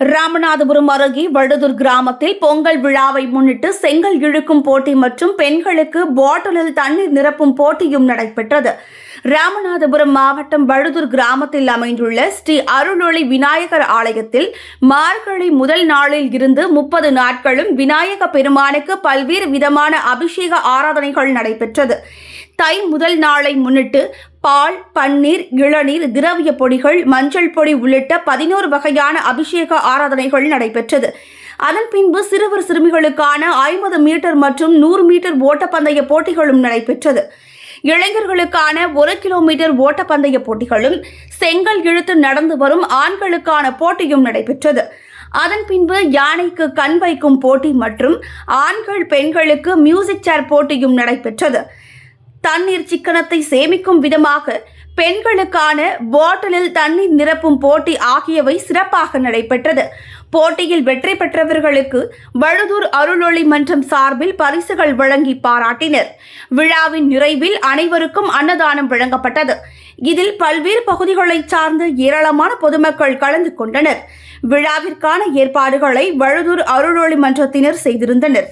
ராமநாதபுரம் அருகே வடுதூர் கிராமத்தில் பொங்கல் விழாவை முன்னிட்டு செங்கல் இழுக்கும் போட்டி மற்றும் பெண்களுக்கு பாட்டிலில் தண்ணீர் நிரப்பும் போட்டியும் நடைபெற்றது. ராமநாதபுரம் மாவட்டம் வடுதூர் கிராமத்தில் அமைந்துள்ள ஸ்ரீ அருளொளி விநாயகர் ஆலயத்தில் மார்கழி முதல் நாளில் இருந்து முப்பது நாட்களும் விநாயக பெருமானுக்கு பல்வேறு விதமான அபிஷேக ஆராதனைகள் நடைபெற்றது. தை முதல் நாளை முன்னிட்டு பால் பன்னீர் இளநீர் திரவிய பொடிகள் மஞ்சள் பொடி உள்ளிட்ட பதினோரு வகையான அபிஷேக ஆராதனைகள் நடைபெற்றது. அதன் பின்பு சிறுவர் சிறுமிகளுக்கான ஐம்பது மீட்டர் மற்றும் நூறு மீட்டர் ஓட்டப்பந்தய போட்டிகளும் நடைபெற்றது. இளைஞர்களுக்கான ஒரு கிலோமீட்டர் ஓட்டப்பந்தய போட்டிகளும் செங்கல் இழுத்து நடந்து வரும் ஆண்களுக்கான போட்டியும் நடைபெற்றது. அதன் பின்பு யானைக்கு கண் வைக்கும் போட்டி மற்றும் ஆண்கள் பெண்களுக்கு மியூசிக் சேர் போட்டியும் நடைபெற்றது. தண்ணீர் சிக்கனத்தை சேமிக்கும் விதமாக பெண்களுக்கான பாட்டிலில் தண்ணீர் நிரப்பும் போட்டி ஆகியவை சிறப்பாக நடைபெற்றது. போட்டியில் வெற்றி பெற்றவர்களுக்கு வழுதூர் அருளொளி மன்றம் சார்பில் பரிசுகள் வழங்கி பாராட்டினர். விழாவின் நிறைவில் அனைவருக்கும் அன்னதானம் வழங்கப்பட்டது. இதில் பல்வேறு பகுதிகளைச் சார்ந்த ஏராளமான பொதுமக்கள் கலந்து கொண்டனர். விழாவிற்கான ஏற்பாடுகளை வழுதூர் அருளொளி மன்றத்தினர் செய்திருந்தனர்.